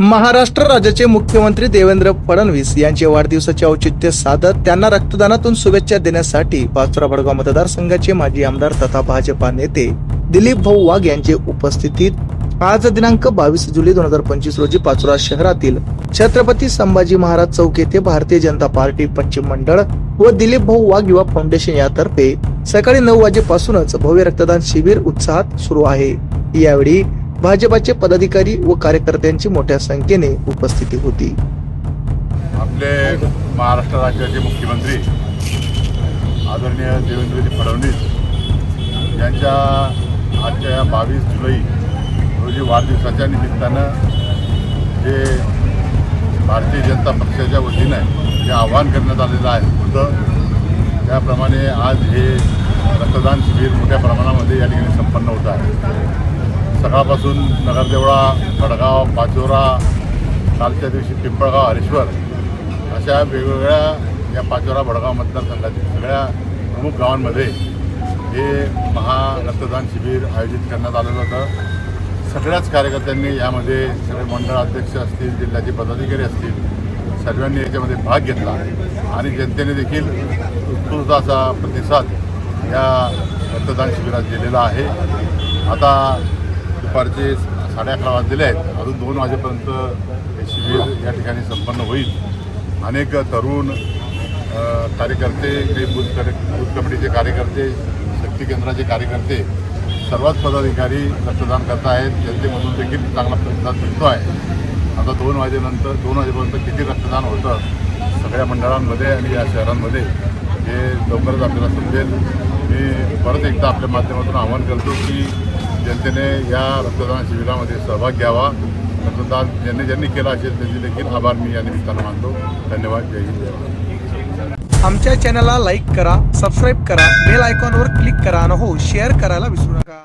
महाराष्ट्र राज्याचे मुख्यमंत्री देवेंद्र फडणवीस यांचे वाढदिवसाचे औचित्य साधत त्यांना रक्तदानातून शुभेच्छा देण्यासाठी पाचोरा भडगाव मतदारसंघाचे माजी आमदार तथा भाजपा नेते दिलीप भाऊ वाघ यांचे उपस्थितीत आज दिनांक बावीस जुलै दोन हजार पंचवीस रोजी पाचोरा शहरातील छत्रपती संभाजी महाराज चौक येथे भारतीय जनता पार्टी पश्चिम मंडळ व दिलीप भाऊ वाघ युवा फाउंडेशन यातर्फे सकाळी नऊ वाजेपासूनच भव्य रक्तदान शिबिर उत्साहात सुरू आहे. यावेळी भाजपाचे पदाधिकारी व कार्यकर्त्यांची मोठ्या संख्येने उपस्थिती होती. आपले महाराष्ट्र राज्याचे मुख्यमंत्री आदरणीय देवेंद्रजी फडणवीस यांच्या आजच्या या बावीस जुलै रोजी वाढदिवसाच्या निमित्तानं जे भारतीय जनता पक्षाच्या वतीनं जे आवाहन करण्यात आलेलं आहे होतं. त्याप्रमाणे आज हे रक्तदान शिबिर मोठ्या प्रमाणामध्ये या ठिकाणी संपन्न होत आहे. सकाळपासून नगरदेवळा भडगाव पाचोरा कालच्या दिवशी पिंपळगाव हरेश्वर अशा वेगवेगळ्या या पाचोरा भडगाव मतदारसंघातील सगळ्या प्रमुख गावांमध्ये हे महा रक्तदान शिबिर आयोजित करण्यात आलेलं होतं. सगळ्याच कार्यकर्त्यांनी यामध्ये सगळे मंडळ अध्यक्ष असतील जिल्ह्याचे पदाधिकारी असतील सर्वांनी याच्यामध्ये भाग घेतला. आणि जनतेने देखील उत्स्फूर्त असा प्रतिसाद या रक्तदान शिबिरात दिलेला आहे. आता दुपारचे साडे अकरा वाजलेले आहेत. अजून दोन वाजेपर्यंत हे शिबिर या ठिकाणी संपन्न होईल. अनेक तरुण कार्यकर्ते काही बूथ बूथ कमिटीचे कार्यकर्ते शक्ती केंद्राचे कार्यकर्ते सर्वच पदाधिकारी रक्तदान करत आहेत जनतेमधून देखील चांगला प्रतिसाद मिळतो आहे आता दोन वाजेनंतर दोन वाजेपर्यंत किती रक्तदान होतं सगळ्या मंडळांमध्ये आणि या शहरांमध्ये हे लवकरच आपल्याला समजेल. मी परत एकदा आपल्या माध्यमातून आवाहन करतो की जनतेने या रक्तदान शिबिरामध्ये सहभाग घ्यावा. रक्तदान ज्यांनी ज्यांनी केलं असेल त्यांचे देखील आभार मी या निमित्तानं मानतो. धन्यवाद. जय हिंद आमच्या चॅनलला लाईक करा सबस्क्राईब करा बेल आयकॉनवर क्लिक करा आणि हो शेअर करायला विसरू नका.